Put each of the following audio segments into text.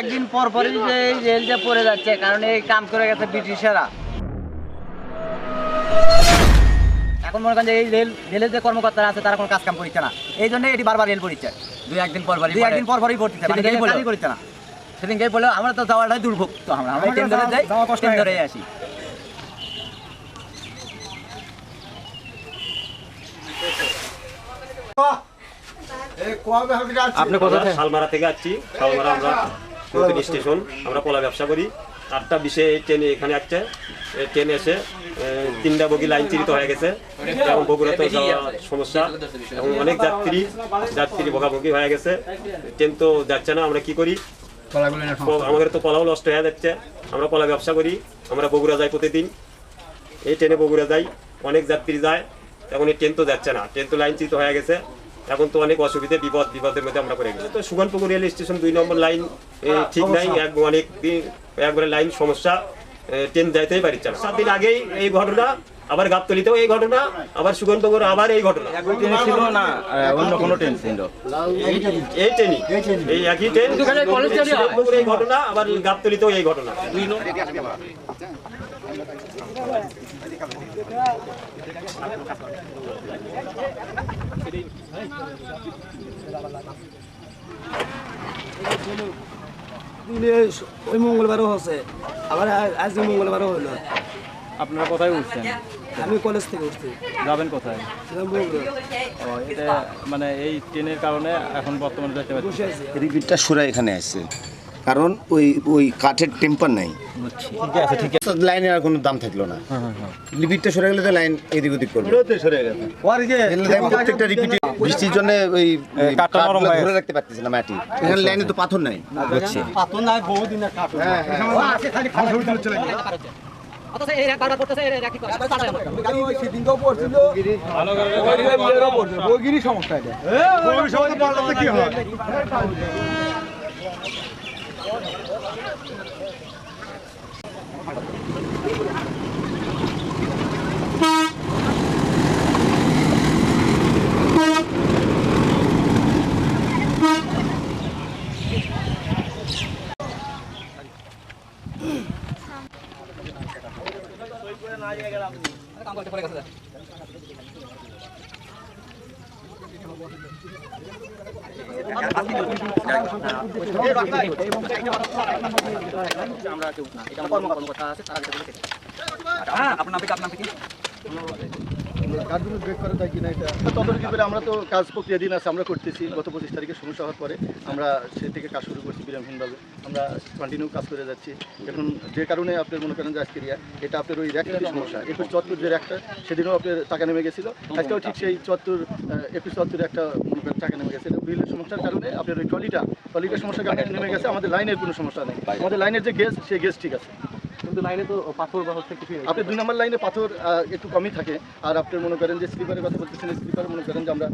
একদিন পর পরই যে এই রেল পড়ে যাচ্ছে কারণ এই কাম করে গেছে ব্রিটিশেরা। এখন মনে করেন যে এই রেল রেলের যে কর্মকর্তারা আছে তারা কোনো কাজ কাম করছে না। এই জন্য এটি বারবার রেল পড়ছে দুই একদিন পর পরই দুই একদিন পর পরই পড়তেছে মানে রেল কাজই করছে না। সেদিনকে বলল আমরা তো যাওয়াটাই দুর্ভোগ তো আমরা আমরা ট্রেন ধরে যাই যাওয়া কষ্ট ট্রেন ধরে আসি। আপনি কোথা শালমারা থেকে আসছি শালমারা আমরা। নতুন স্টেশন আমরা কলা ব্যবসা করি। আটটা বিশে এই ট্রেন এখানে আসছে। এই ট্রেন এসে তিনটা বগি লাইন চিরিত হয়ে গেছে। এবং বগুড়া তো যাওয়া সমস্যা। এবং অনেক যাত্রী যাত্রী ভোগাভুগি হয়ে গেছে। ট্রেন তো যাচ্ছে না আমরা কি করি? আমাদের তো কলাও নষ্ট হয়ে যাচ্ছে। আমরা কলা ব্যবসা করি আমরা বগুড়া যাই প্রতিদিন। এই ট্রেনে বগুড়া যাই অনেক যাত্রী যায় এখন এই ট্রেন তো যাচ্ছে না। ট্রেন তো লাইন চিত হয়ে গেছে। এখন তো অনেক অসুবিধে বিপদ বিপদের মধ্যে আমরা পড়ে গেছি। তো সুগনপুকুর রেল স্টেশন দুই নম্বর লাইন এ, ঠিক নাই এক অনেক দিন একবারে লাইন সমস্যা ট্রেন যাইতেই পারছে না সাত দিন আগেই এই ঘটনা আবার গাবতলিতেও এই ঘটনা আবার সুগনপুকুর আবার এই ঘটনা। ছিল না অন্য কোনো ট্রেন ছিল। এই ট্রেনই এই একই ট্রেন এই ঘটনা আবার গাবতলিতেও এই ঘটনা। দুই নম্বর। ওই মঙ্গলবারও হচ্ছে। আবার আজ মঙ্গলবারও হলো। আপনারা কোথায় উঠছেন? আমি কলেজ থেকে উঠছি। যাবেন কোথায়? ও এটা মানে এই ট্রেনের কারণে এখন বর্তমানে যেতে পারছি আছি। রিপিটটা সুরা এখানে আসছে কারণ ওই ওই কাঠের টেম্পার নাই ঠিক আছে ঠিক আছে লাইনের আর কোনো দাম থাকল না সরে গেলে তো লাইন এদিক ওদিক করবে সরে গেছে এগুলো প্রত্যেকটা রিপিটে বৃষ্টির জন্য ওই ওই কাঠটা নরম কাঠগুলো হয়ে ধরে রাখতে পারতেছে না মাটি এখানে লাইনে তো পাথর নাই কাম করতে পড়ে গেছে বুঝছি ব্রেক এটা করে আমরা তো কাজ প্রক্রিয়া দিন আছে, আমরা করতেছি। গত পঁচিশ তারিখে সমস্যা হওয়ার পরে আমরা সে থেকে কাজ শুরু করছি বিরামহীনভাবে আমরা কন্টিনিউ কাজ করে যাচ্ছি। এখন যে কারণে আপনার মনে করেন যে আজকের এটা আপনার ওই র্যাকের সমস্যা। একুশ চত্বর যে র্যাকটা সেদিনও আপনার টাকা নেমে গেছিল। আজকেও ঠিক সেই চত্বর একুশ চুয়াত্তর একটা মনে করেন টাকা নেমে গেছে। বিলের সমস্যার কারণে আপনার ওই ট্রলিটা, ট্রলিটার সমস্যার কারণে নেমে গেছে। আমাদের লাইনের কোনো সমস্যা নেই। আমাদের লাইনের যে গ্যাস সেই গ্যাস ঠিক আছে। কিন্তু লাইনে তো পাথর বা হচ্ছে কিছু আপনি দুই নম্বর লাইনে পাথর একটু কমই থাকে। আর আপনি মনে করেন যে স্লিপারের কথা বলতেছেন স্লিপার মনে করেন যে আমরা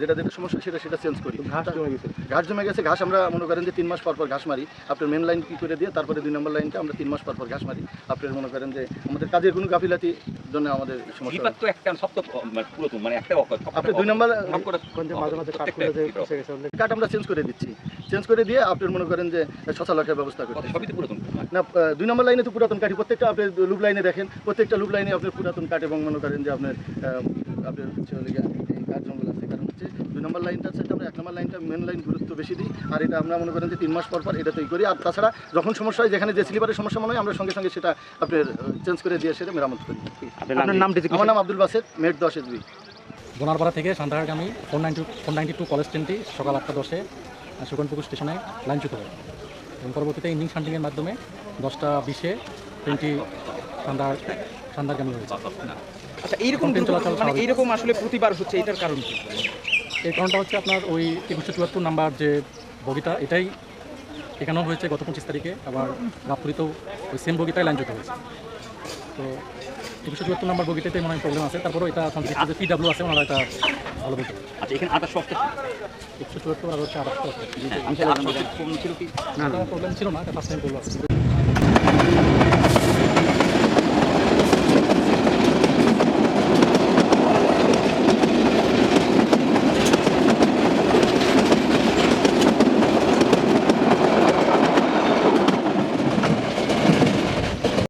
যেটা যেটা সমস্যা সেটা সেটা চেঞ্জ করি। ঘাস জমে গেছে। ঘাস জমে গেছে ঘাস আমরা মনে করেন যে তিন মাস পর পর ঘাস মারি। আপনার মেন লাইন কি করে দিয়ে তারপরে দুই নম্বর লাইনটা আমরা তিন মাস পর পর ঘাস মারি। আপনার মনে করেন যে আমাদের কাজের কোনো গাফিলাতি জন্য আমাদের সমস্যা তো একটা মানে পুরাতন মানে একটা আপনি দুই নম্বর করে মাঝে মাঝে কাট করে। কাট আমরা চেঞ্জ করে দিচ্ছি। চেঞ্জ করে দিয়ে আপনার মনে করেন যে শশালকের ব্যবস্থা করতে সবই তো পুরাতন। না দুই নম্বর লাইনে তো পুরাতন কাঠি। প্রত্যেকটা আপনি লুপ লাইনে দেখেন প্রত্যেকটা লুপ লাইনে আপনার পুরাতন কাঠ এবং মনে করেন যে আপনার আপনার হচ্ছে হলো গিয়ে এই কাঠ জঙ্গল আছে। কারণ হচ্ছে দুই নম্বর লাইনটা হচ্ছে আমরা এক নম্বর লাইনটা মেন লাইন গুরুত্ব বেশি দিই। আর এটা আমরা মনে করেন যে তিন মাস পর পর এটা তৈরি করি। আর তাছাড়া যখন সমস্যা হয় যেখানে যে স্লিপারের সমস্যা মনে হয় আমরা সঙ্গে সঙ্গে সেটা আপনার চেঞ্জ করে দিয়ে সেটা মেরামত করি। আপনার নামটি আমার নাম আব্দুল বাসের মেট দশ এসবি বোনারপাড়া থেকে সান্তাহারগামী four ninety four ninety two college ট্রেনটি সকাল আটটা দশে সুগনপুকুর স্টেশনে লাইনচ্যুত হয় এবং পরবর্তীতে ইঞ্জিন শান্টিংয়ের মাধ্যমে দশটা বিশে ট্রেনটি সান্দার সান্দারগামী হয়েছে। আচ্ছা এইরকম ট্রেন চলাচল মানে। এইরকম আসলে প্রতিবার হচ্ছে এটার কারণ কি? এর কারণটা হচ্ছে আপনার ওই একুশশো চুয়াত্তর নাম্বার যে বগিটা এটাই এখানেও হয়েছে গত পঁচিশ তারিখে আবার গাবতলিতেও ওই সেম বগিটাই লাইনচ্যুত হয়েছে। তো একুশশো চুয়াত্তর নাম্বার বগিটাতে মনে হয় প্রবলেম আছে। তারপরেও এটা পিডাব্লিউ আছে ওনারা এটা ভালো বলতে আচ্ছা এখানে আটা সস্তা একশো চুয়াত্তর আর হচ্ছে আট সস্তা কম ছিল কি? প্রবলেম ছিল না এটা ফার্স্ট টাইম করল